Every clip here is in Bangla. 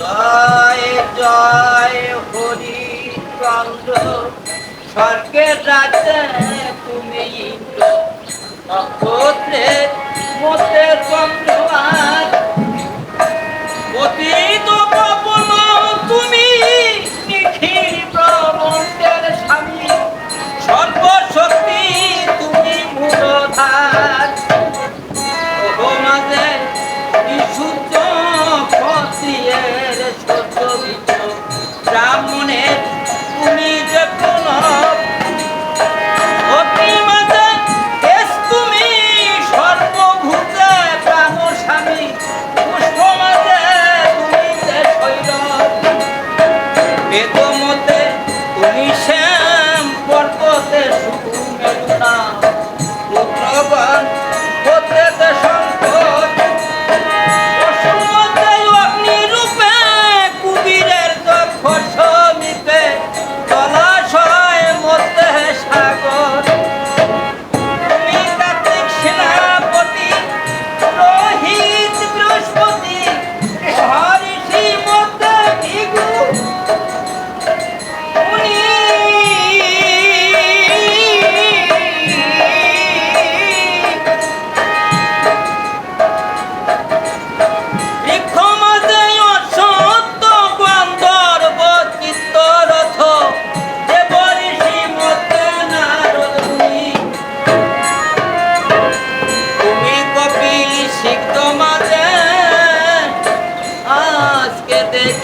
জয় জয় হরিচন্দ্র স্বর্গের রাজা তুমি ইন্দ্র। নক্ষত্রের চন্দ্র 不猫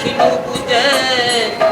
기누구대.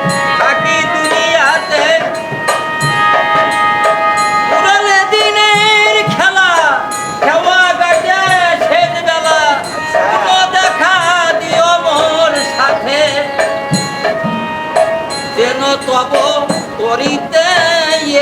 তব করিতে এ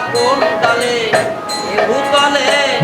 কোন তালে? ভূতলে